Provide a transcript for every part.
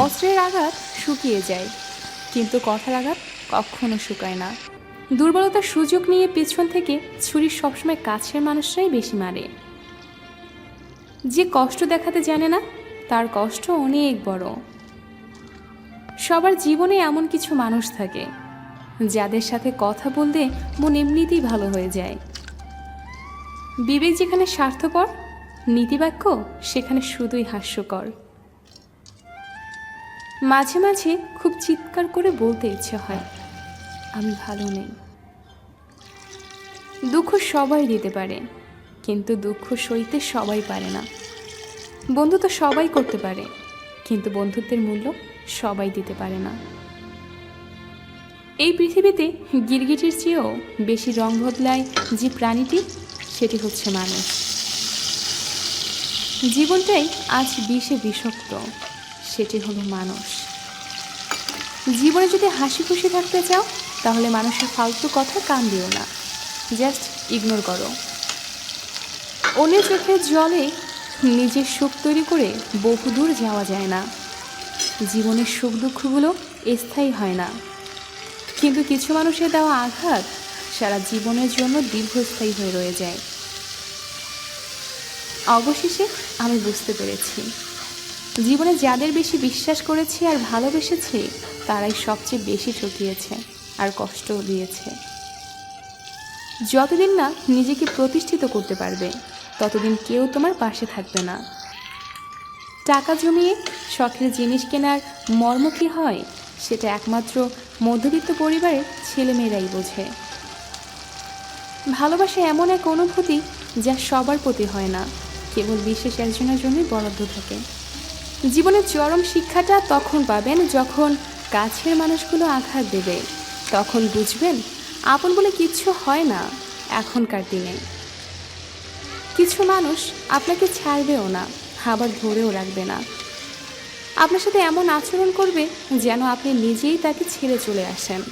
অস্ত্রের আঘাত শুকিয়ে যায়, কিন্তু কথার আঘাত কখনো শুকায় না। দুর্বলতার সুযোগ নিয়ে পিছন থেকে ছুরি সবসময় কাছের মানুষরাই বেশি মারে। যে কষ্ট দেখাতে জানে না, তার কষ্ট অনেক বড়। সবার জীবনে এমন কিছু মানুষ থাকে, যাদের সাথে কথা বলতে মন এমনিতেই ভালো হয়ে যায়। বিবেক যেখানে স্বার্থপর, নীতিবাক্য সেখানে শুধুই হাস্যকর। মাঝে মাঝে খুব চিৎকার করে বলতে ইচ্ছে হয়, আমি ভালো নেই। দুঃখ সবাই দিতে পারে, কিন্তু দুঃখ সইতে সবাই পারে না। বন্ধু তো সবাই করতে পারে, কিন্তু বন্ধুত্বের মূল্য সবাই দিতে পারে না। এই পৃথিবীতে গিরগিটির চেয়েও বেশি রং বদলায় যে প্রাণীটি, সেটি হচ্ছে মানুষ। জীবনটাই আজ বিষে বিষাক্ত। সেটি হলো মানুষ। জীবনে যদি হাসি খুশি থাকতে চাও, তাহলে মানুষের ফালতু কথা কান দিও না। জাস্ট ইগনোর করো। অন্যের চোখের জলে নিজের সুখ তৈরি করে বহুদূর যাওয়া যায় না। জীবনের সুখ দুঃখগুলো স্থায়ী হয় না। কিন্তু কিছু মানুষের দেওয়া আঘাত সারা জীবনের জন্য দীর্ঘস্থায়ী হয়ে রয়ে যায়। অবশেষে আমি বুঝতে পেরেছি। জীবনে যাদের বেশি বিশ্বাস করেছি আর ভালোবেসেছি, তারাই সবচেয়ে বেশি ঠকিয়েছে আর কষ্টও দিয়েছে। যতদিন না নিজেকে প্রতিষ্ঠিত করতে পারবে, ততদিন কেউ তোমার পাশে থাকবে না। টাকা জমিয়ে শখের জিনিস কেনার মর্ম কী হয়, সেটা একমাত্র মধ্যবিত্ত পরিবারের ছেলেমেয়েরাই বোঝে। ভালোবাসা এমন এক অনুভূতি যা সবার প্রতি হয় না, কেবল বিশেষ একজনের জন্যই বরাদ্দ থাকে। জীবনের চরম শিক্ষাটা তখন পাবেন যখন কাছের মানুষগুলো আঘাত দেবে। তখন বুঝবেন, আপন বলে কিচ্ছু হয় না এখনকার দিনে। কিছু মানুষ আপনাকে ছাড়বেও না, আবার ধরেও রাখবে না। আপনার সাথে এমন আচরণ করবে যেন আপনি নিজেই তাকে ছেড়ে চলে আসেন,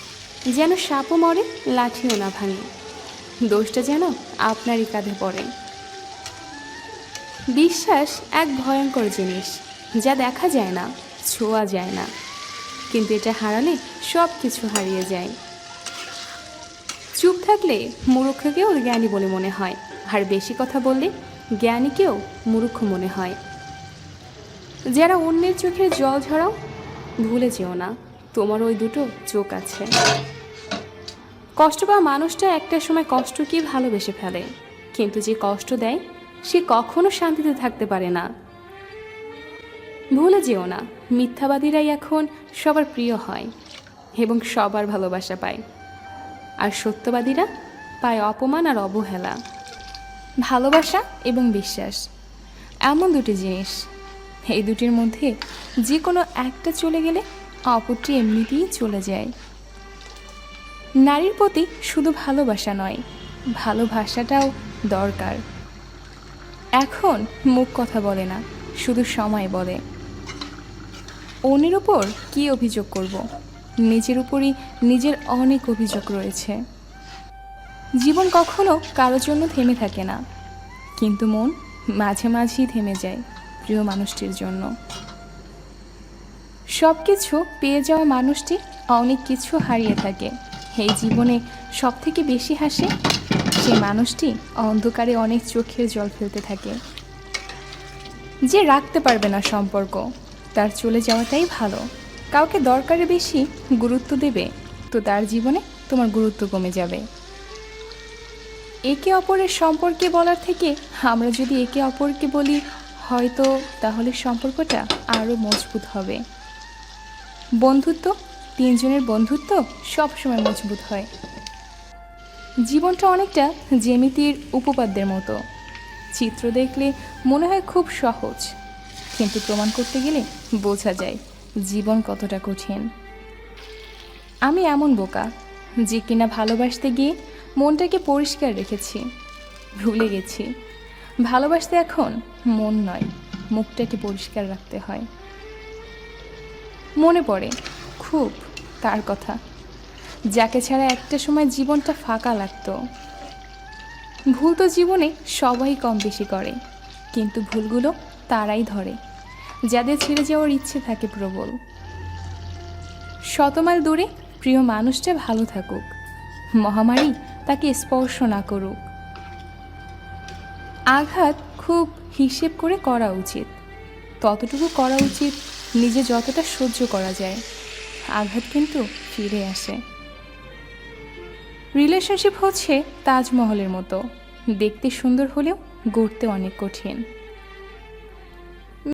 যেন সাপও মরে, লাঠিও না ভাঙে। দোষটা যেন আপনারই কাঁধে পড়ে। বিশ্বাস এক ভয়ঙ্কর জিনিস। যা দেখা যায় না, ছোঁয়া যায় না। কিন্তু এটা হারালে সব কিছু হারিয়ে যায়। চুপ থাকলে মূর্খকেও জ্ঞানী বলে মনে হয়, আর বেশি কথা বললে জ্ঞানীকেও মূর্খ মনে হয়। যারা অন্যের চোখে জল ঝরাও, ভুলে যেও না, তোমার ওই দুটো চোখ আছে। কষ্ট পাওয়া মানুষটা একটা সময় কষ্টকে ভালোবেসে ফেলে, কিন্তু যে কষ্ট দেয়, সে কখনো শান্তিতে থাকতে পারে না। ভুলে যেও না, মিথ্যাবাদীরাই এখন সবার প্রিয় হয় এবং সবার ভালোবাসা পায়। আর সত্যবাদীরা পায় অপমান আর অবহেলা। ভালোবাসা এবং বিশ্বাস, এমন দুটি জিনিস। এই দুটির মধ্যে যে কোনো একটা চলে গেলে অপরটি এমনিতেই চলে যায়। নারীর প্রতি শুধু ভালোবাসা নয়, ভালোবাসাটাও দরকার। এখন মুখ কথা বলে না, শুধু সময় বলে। অন্যের ওপর কী অভিযোগ করব? নিজের উপরই নিজের অনেক অভিযোগ রয়েছে। জীবন কখনো কারোর জন্য থেমে থাকে না। কিন্তু মন মাঝে মাঝেই থেমে যায় প্রিয় মানুষটির জন্য। সব কিছু পেয়ে যাওয়া মানুষটি অনেক কিছু হারিয়ে থাকে। এই জীবনে সব থেকে বেশি হাসে সেই মানুষটি অন্ধকারে অনেক চোখের জল ফেলতে থাকে। যে রাখতে পারবে না সম্পর্ক। তার চলে যাওয়াটাই ভালো। কাউকে দরকারে বেশি গুরুত্ব দেবে, তো তার জীবনে তোমার গুরুত্ব কমে যাবে। একে অপরের সম্পর্কে বলার থেকে আমরা যদি একে অপরকে বলি, হয়তো তাহলে সম্পর্কটা আরও মজবুত হবে। বন্ধুত্ব, তিনজনের বন্ধুত্ব সবসময় মজবুত হয়। জীবনটা অনেকটা জ্যামিতির উপপাদ্যের মতো। চিত্র দেখলে মনে হয় খুব সহজ। কিন্তু প্রমাণ করতে গেলে বোঝা যায় জীবন কতটা কঠিন। আমি এমন বোকা যে কিনা ভালোবাসতে গিয়ে মনটাকে পরিষ্কার রেখেছি, ভুলে গেছি। ভালোবাসতে এখন মন নয়, মুখটাকে পরিষ্কার রাখতে হয়। মনে পড়ে খুব তার কথা, যাকে ছাড়া একটা সময় জীবনটা ফাঁকা লাগতো। ভুল তো জীবনে সবাই কম বেশি করে, কিন্তু ভুলগুলো তারাই ধরে। যাদের ছেড়ে যাওয়ার ইচ্ছে থাকে প্রবল। শতমাইল দূরে প্রিয় মানুষটা ভালো থাকুক। মহামারী তাকে স্পর্শ না করুক। আঘাত খুব হিসেব করে করা উচিত। ততটুকু করা উচিত নিজে যতটা সহ্য করা যায়। আঘাত কিন্তু ফিরে আসে। রিলেশনশিপ হচ্ছে তাজমহলের মতো। দেখতে সুন্দর হলেও গড়তে অনেক কঠিন।